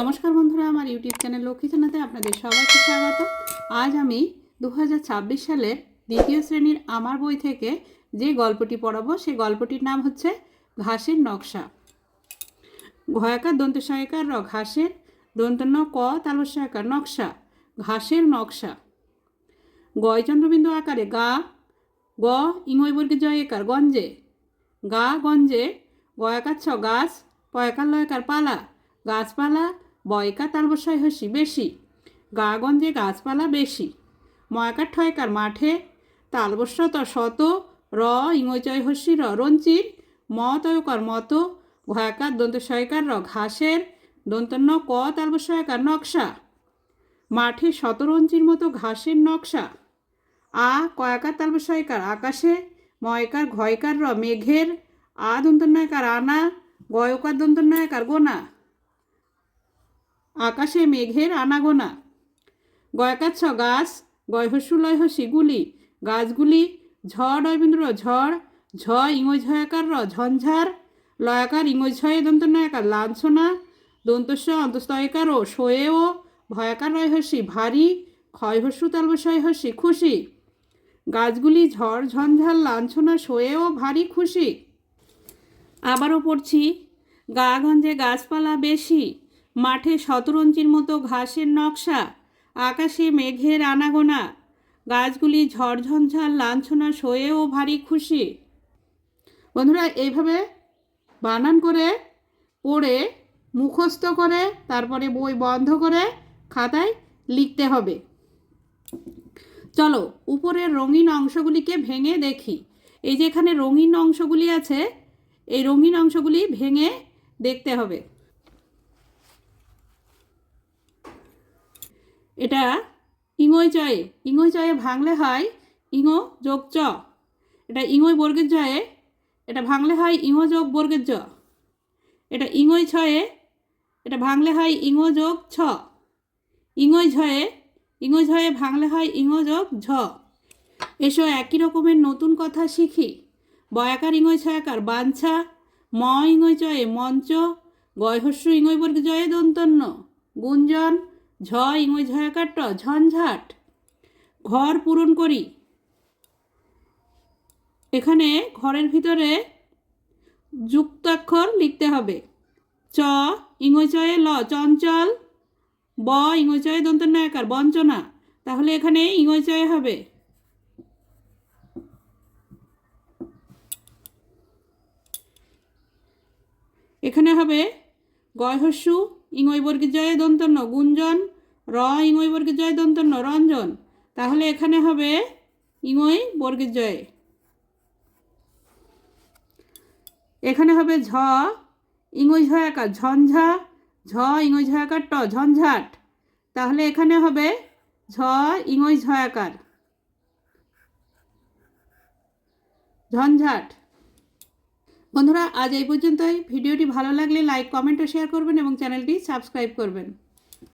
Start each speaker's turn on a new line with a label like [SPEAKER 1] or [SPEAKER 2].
[SPEAKER 1] নমস্কার বন্ধুরা, আমার ইউটিউব চ্যানেল লক্ষ্মী জানাতে আপনাদের সবাইকে স্বাগত। আজ আমি দু হাজার ছাব্বিশ সালের দ্বিতীয় শ্রেণির আমার বই থেকে যে গল্পটি পড়াবো, সেই গল্পটির নাম হচ্ছে ঘাসের নকশা। ঘয়াকার দন্ত সহায়কার র ঘাসের দন্ত ন ক তালস্যাকার নকশা, ঘাসের নকশা। গয়চন্দ্রবিন্দু আকারে গা, গ ইংয় বর্গে জয়কার গঞ্জে। গা, গঞ্জে, গয়াকার ছ গাছ, পয়কার লয়কার পালা। গাছপালা, বয়কা তালবসায় হসি বেশি। গাগঞ্জে গাছপালা বেশি। ময়কার ঠয়কার মাঠে তালবস্যত শত, র ইংচয় হসি র ম তয়কার মতো ভয়াকার দন্ত সয়কার র ঘাসের দন্তন্য ক তালবসয়কার নকশা। মাঠে শতরঞ্চির মতো ঘাসের নকশা। আ কয়াকার তালবসয়কার আকাশে, ময়কার ঘয়কার র মেঘের, আ দন্তন্যয়কার আনা, গয়কার দন্তন্যয়কার গোনা। আকাশে মেঘের আনাগোনা। গয়কাচ্ছ গাছ গয়হস্যুলয় হসি গুলি গাছগুলি, ঝড় অবিন্দ্র ঝড় ঝ ইংজ ঝয়াকার র ঝঞ্ঝার, লয়াকার ইংজ ঝয়ে দন্ত নয়াকার লাঞ্ছনা, দন্তস্ব অন্তস্তয়কার ও শোয়ে ও ভয়াকার রয় হসি ভারী ক্ষয়হস্যু তালবসয় হসি খুশি গাছগুলি ঝড় ঝঞ্ঝার লাঞ্ছনা শোয়ে ও ভারী খুশি। আবারও পড়ছি, গা গঞ্জে গাছপালা বেশি। মাঠে শতরঞ্চির মতো ঘাসের নকশা, আকাশে মেঘের আনাগোনা, গাছগুলি ঝড়ঝঞ্ঝার লাঞ্ছনা সয়েও ভারী খুশি। বন্ধুরা, এইভাবে বানান করে, পড়ে, মুখস্থ করে, তারপরে বই বন্ধ করে খাতায় লিখতে হবে। চলো, উপরের রঙিন অংশগুলিকে ভেঙে দেখি। এই যে এখানে রঙিন অংশগুলি আছে, এই রঙিন অংশগুলি ভেঙে দেখতে হবে। এটা ইঙই জয়ে ইঙই জয়ে ভাঙলে হয় ইঙো যোগ চ। এটা ইঙই বর্গের জয়ে এটা ভাঙলে হয় ইঙো যোগ বর্গের জ এটা ইঙই ছয়ে, এটা ভাঙলে হয় ইঙো যোগ ছ। ইঙই ঝয়ে ইঙই ঝয়ে ভাঙলে হয় ইঙো যোগ ঝ। এসো একই রকমের নতুন কথা শিখি। বয়াকার ইঙই ছয়াকার বাঞ্ছা, ম ইঙই চয়ে মঞ্চ, গয়হস্য ইঙই বর্গ জয়ে দন্তন্য, গুঞ্জন ঝ ইংরেজ ঝয়াকার ট ঝঞ্ঝাট। ঘর পূরণ করি। এখানে ঘরের ভিতরে যুক্তাক্ষর লিখতে হবে। চ ইংরেজয়ে ল, চঞ্চল। ব ইংরেজয়ে দন্ত নায়কার বঞ্চনা। তাহলে এখানে ইংরেজয়ে হবে। এখানে হবে গয়হস্যু ইংই বর্গের জয়ে দন্তন্য, গুঞ্জন। র ইংই বর্গের জয়ে দন্তন্য, রঞ্জন। তাহলে এখানে হবে ইংই বর্গের জয়ে। এখানে হবে ঝ ইংই ঝয়াকার ঝঞ্ঝা, ঝ ইংই ঝয়াকার ট, ঝঞ্ঝাট। তাহলে এখানে হবে ঝ ইংই ঝয়াকার ঝঞ্ঝাট। বন্ধুরা, আজ এই পর্যন্তই। ভিডিওটি ভালো লাগলে লাইক, কমেন্ট ও শেয়ার করবেন এবং চ্যানেলটি সাবস্ক্রাইব করবেন।